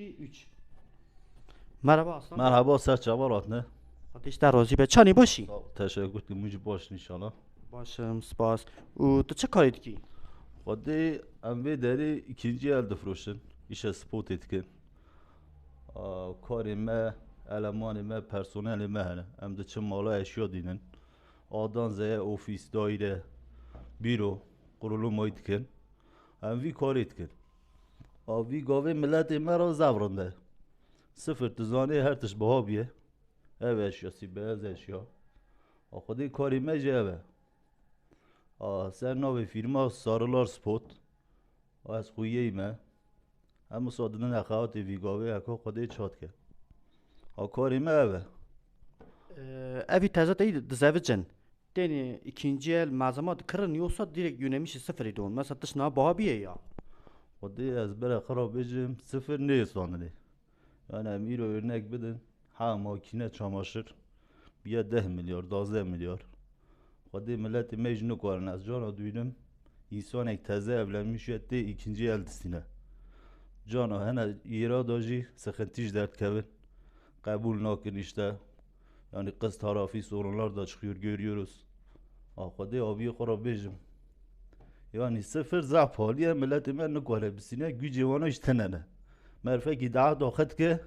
2 3 Merhaba Aslan. Merhaba Serçe var ne? Ateş der rozi be çani باشی Teşekkür ederim. Muci baş inşallah. باشم سپاس او تو چه کاری کی Hadi em vê derê ikinci el difroşin. İşe spot etkin. Aa, Karê me, elemanê me, personelê me hene. Em diçin mala eşya dînin. Adan zeye ofîs, daire, bîro, qurulumayî dikin. Em vî karê dikin. Gavê milletê me ra zevrinde. Sıfır tizanê her tiş biha biye. Ev eşyasî, beyaz eşya. A Xwedê karê me jî ev e. Aa, ser navê firma Sarılar Spot. Ez xuyê me. Hemû sadinin exeatê vîgavê heko Xwedê çat ke. Ha karê me ev e. evi teze değil dizevicin Deni ikinci el malzeme kırın yoksa direkt yönemişi sıfır idi. Mesela dışına baha biye ya. Xwedê ez bere xira bêjim sıfır nê sanî. Yani em îro örnek bidin. Ha makine çamaşır. Biye 10 milyar, 12 milyar. Xwedê milletê me jî nikarin ez cana duydim. İnsanek teze evlenmiş tê ikinci el distîne. Cana hene îrada jî sıxintî ji derdkevin. Qebul nakin işte. Yani kız tarafı sorunlar da çıkıyor görüyoruz. Xwedê aviyê xira bêjim. Yani sıfır zaf haliye milleti men nikare bisine gücü vana işte ne Merfeki daha dokat ke.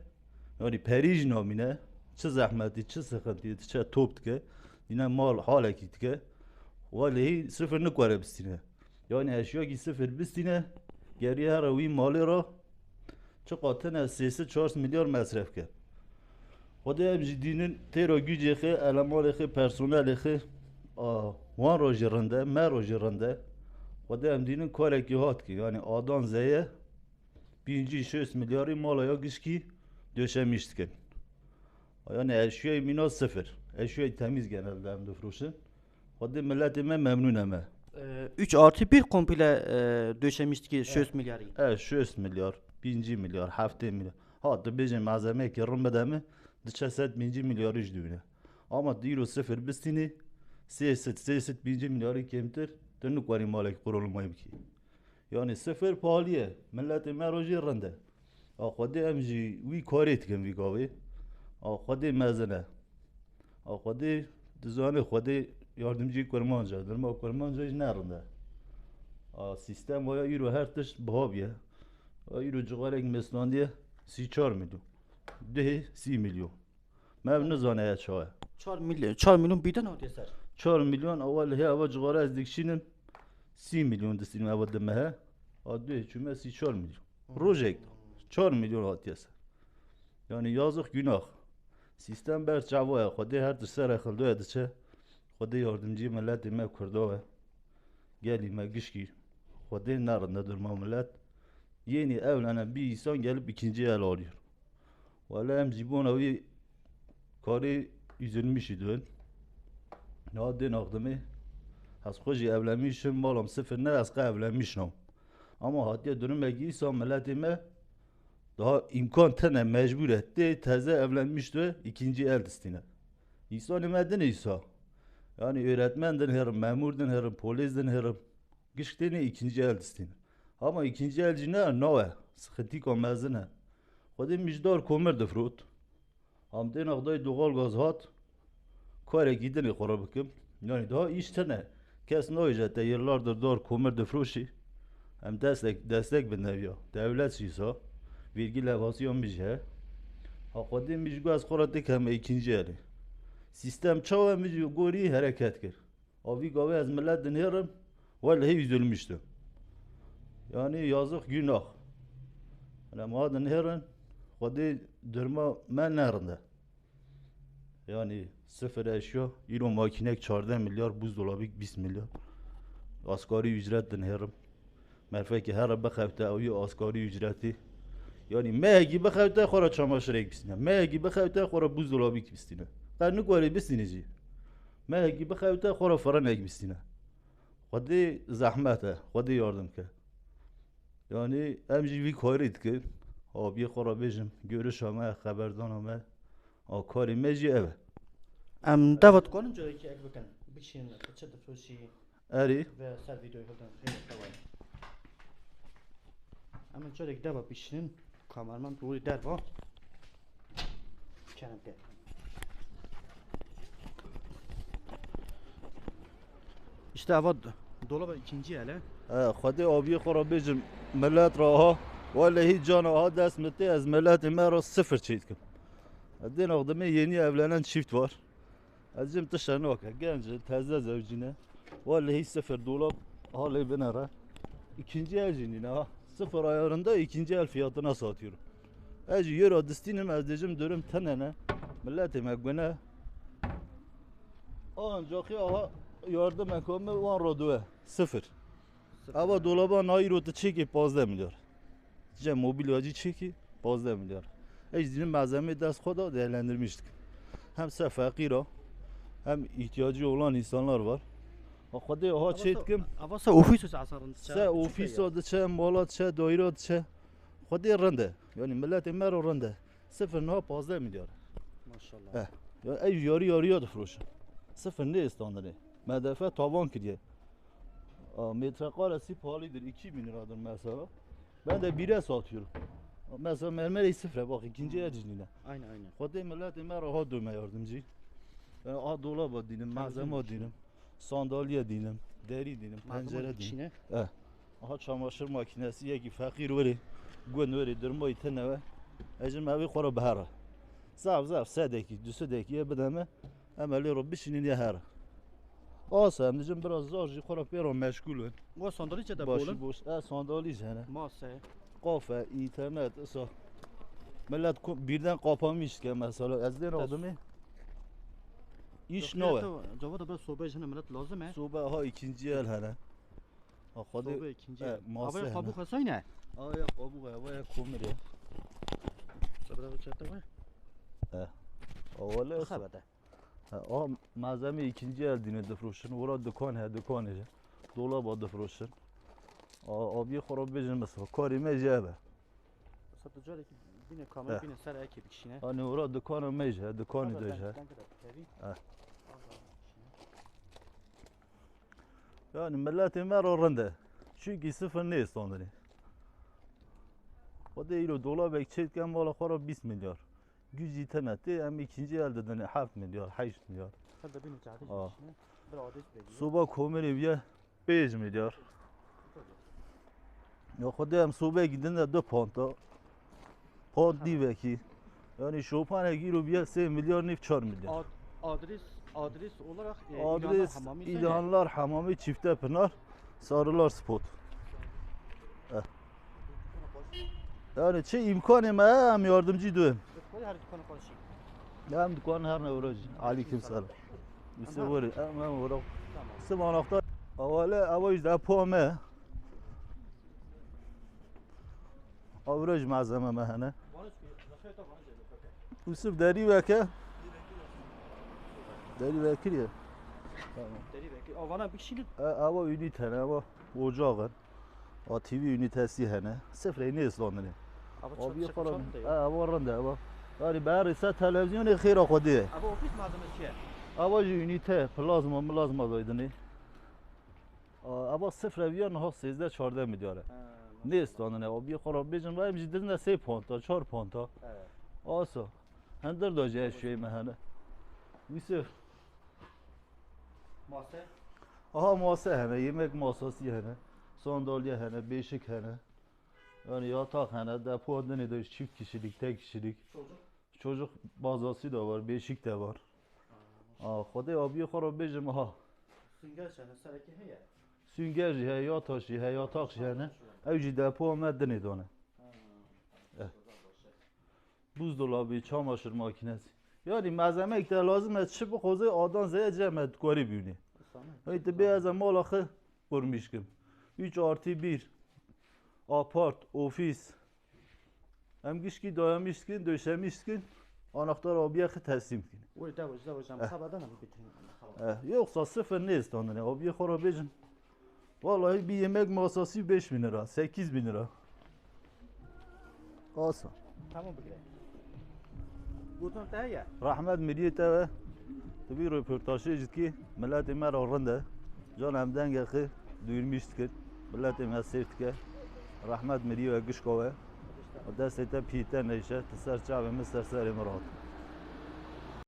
Yani perij namine çi zahmeti çi sıkıntı çi top ke. Yine mal haleki ke. Vallahi sıfır nikare bisine Yani eşya ki sıfır bisine geriye her evi mali ra çi katına sesi 4 milyar masraf ke. Xwedê em ji dînin têra gücê xê, elemanê xê, personelê xê, a wan ro ji rinde, Xodem dinin koleki hat ki yani adan zeye 1600 milyarı malaya giş ki döşemiştikin. Yani eşyayı minat sıfır. Eşyayı temiz genelde hem de fruşun. Hadi milletime memnun ama. 3 artı 1 komple e, döşemişti ki 600 milyar. Evet 600 milyar, 1 milyar, 7 milyar. Hatta bizim malzeme kirim bedemi dışarıset 1 milyar iş düğüne. Ama diyor sıfır bistini, siyaset, siyaset 1 milyarı kemtir. دنو قاری مالک قرول مهم کی؟ یعنی سفر پالیه ملت مراجی رنده. آخوده ام جی وی کاریت کن وی گاوی آخوده مزنه. آخوده دزانه خوده یاردمجی کرمانجا در ما کرمانجاش نرنده. سیستم وای ایرو هر تشت بهابیه. ایرو جغارک مسلاندیه سی چار میلیون. ده سی میلیون. من نزانه چاه چار میلیون. چار میلیون بیدن آدیه سر. چار میلیون اول هی اول جغاره از دکشینن سی میلیون دستیم اول دمه ها آدوه چومه سی چهار میلیون روژک چهار میلیون آتی است yani yazık günah sistem ber çavaya xwedê her ti ser xildoya diçe xwedê yardımcı milletê me kurdawe gelî me gişkî xwedê nerinde durma millet yeni evlenen bir insan gelip ikinci el alıyor. Valla em jibona vi karı üzülmüş idin. Ne den akdımı از خوشی قبل میشم مالم صفر نه از قبل میشم اما حتی دونم اگه ایسا ملت ایمه ده امکان تنه مجبوره. ده تازه قبل میشتو ایکینجی ایل دستینه. ایسا نمه دن ایسا. یعنی يعني ایرتمن دن هرم مهمور دن هرم پولیز دن هرم. گشک دن ایکینجی ایل دستینه. اما ایکینجی ایل جنه نوه. سختی که مزنه. خودی مجدار کمر دفروت. هم دین اقدای دوغال گاز هات. کاره گیده نیخوره بکم. یعنی يعني ده ایش تنه. Kes noyca te yıllardır doğru kumur döfruşi. Hem destek destek bin ya. Devlet şisa. Vergi levhası yon bije. Hakodin bijgu az koratik hem ikinci yeri. Sistem çava mijü gori hareket kir. Avi gavi az millet dinherim. Vallahi üzülmüştüm. Yani yazık günah. Ama dinherin. Kodi durma men nerinde. Yani sıfır eşya, ilon makinek 14 milyar, buzdolabik 20 milyar. Asgari ücret din herim. ki her bexevte evi asgari ücreti. Yani megi bexevte xora çamaşırek bistine, megi bexevte xora buzdolabik bistine. Qarnı qori bistine ji. Megi bexevte xora faranek bistine. Xodi zahmete, xodi yardım ke. Yani emji vi korit ki, آبی خورا بجم گرش همه خبردان همه آکاری مجی اوه karê me jî ev e. Em davet konum joy ki ek bikin. Bişin kaçı da froşi Erê ve ser videoyu hildan. Hemen şöyle davet bişinin Kameraman doğru der bu. Kerem der. İşte hava dolaba ikinci ele. اه خدي آبی خورا بیجم ملت را ها ولی هیچ جان ها دست متی از ملت ما را صفر چید کن دین آقدمه یعنی evlenen çift var Azim tışanı که genç tezde zevcine Vallahi sıfır dolap hali bin ara İkinci el cinine ha Sıfır ayarında ikinci el fiyatına satıyorum. Eci euro distinim ezdecim dürüm tenene Milletime güne Ancak ya yardım ekonomi van roduve Sıfır. Ama dolaba nairo da çeki 15 milyar. Cem mobilyacı çeki 15 milyar. Ecdinin malzeme dest koda değerlendirmiştik. Hem se fakira hem ihtiyacı olan insanlar var. Akade ha çetkim Avasa ofis asarın. se ofis adı çe malat çe daire adı çe. Kade rende. Yani millet emer rende. Sıfır ne 15 milyar. Maşallah. Eh. Ev yarı yarıya da froşa. Sıfır ne istandırı? Medefe tavan kiriye. Aa, Metrekaresi pahalıdır 2000 liradır mesela. Ben de bire satıyorum. Mesela mermer sıfıra bak ikinci el cinine. Aynen aynen. Kodey millet emer rahat dövme yardımcı. Ben ah dolaba dinim, malzeme dinim, sandalye dinim, deri dinim, pencere dinim. içine. Aha çamaşır makinesi yeki fakir veri. Gwen veri durmayı teneve. Ecim evi kora bahara. Zaf zaf sedeki, düsedeki ye bedeme. Emeli robbi şinin ye hara. Asa hem diyeceğim biraz zorji kora pero meşgul ön. Bu sandalye de Başı bolun. boş. E sandalye jene. Masa. Kafe, internet, ısa. Millet birden kapamış ki mesela. Ezden oldu mu? ایش نوه. جواد ابا صوبه جنه مرد لازمه. صبح ها ایکنجی هل هره ها. خود ماسه هره ها خوابو خواسای نه؟ ها یا خوابو ها یا خوب میره چه برای چه تاوه ها اوله خب بده. ها مازمه ایکنجی هل دینه دفروشن. ورا دکان ها دکانه دولا با دفروشن. ها بی خوراب بجن مثلا خب. کاری مجیه بر satacak ki bine kamer bine seraya ki kişine. Hani ora dükkanı meyce, dükkanı döşe. Yani milleti mer oranda. Çünkü sıfır ne istandırı. O da ilo dolar bekçeyken valla kara 20 milyar. Güz yitemetti hem ikinci elde dene 7 milyar, 8 milyar. Hadi bin çağırdı şimdi. Bir adet bekliyor. Soba komeri bir 5 milyar. Ya kodem sobe gidin de 2 panta. Od veki. Yani şopane giro bir 3 milyar nif 4 milyar. Adres adres olarak e, adres İlhanlar Hamamı, İlhanlar Hamamı Çifte Pınar Sarılar Spot. Eh. Yani şey imkanım hem yardımcı duyum. Her dükkanı konuşayım. Hem dükkanı her ne uğraşın. Aleyküm selam. Müsevveri. Hem hem uğraşın. Tamam. Sımanakta. Avale, avale yüzde puame. Deri veke. Deri vekir ya. Tamam. Deri bekliyor. Avana bir kişilik E, Ava ünitene ava ocağın. A TV ünitesi hene. Sıfır ne İslandını. Abi Abi çat çat yaparım. çat E, da ya. ava rende ava. Yani bari ise televizyonu khira khodi. Abi ofis malzemesi ya. Ava ünite plazma plazma doyduni. Ava sıfır eviyan ha 13 14 milyar. Ne İslandını. Abi khara bejin var mcidin de 3 ponta 4 ponta. Evet. Asa. Hender da şey şey mehane. Yusuf. Masa. Aha masa hene, yemek masası hene, sandalye hene, beşik hene. Yani yatak hene, depo ne de çift kişilik, tek kişilik. Çocuk. Çocuk bazası da var, beşik de var. Aa, Xode abi xarab bejim ha. Sünger çene sereki heye. Sünger he, yatak he, yatak hene. Evci depo medeni done. Buzdolabı, çamaşır makinesi. Yani malzeme ekte lazım et, bu xoze adan zeye cemet kori büyüni. Haydi beyaz mal axı kurmuşkum. 3 artı 1 apart, ofis. Hem gişki dayamışsın, döşemişsin. Anahtar abiye teslim kin. Oy da var da var jam xabadan mı bitirin? Eh, yoksa sıfır ne istandın? Abiye xara bejin. Vallahi bir yemek masası 5 bin lira, 8 bin lira. Olsun. Tamam bile. Buradan da ya. Rahmet milliyete ve tabi röportajı ciddi. Milletime rağrında. Can hemden geldi. Duyurmuştuk. Milletime sevdik. Rahmet milliye ve güçkova. Destete piyte neyşe. Tısar çabimiz terser emirat.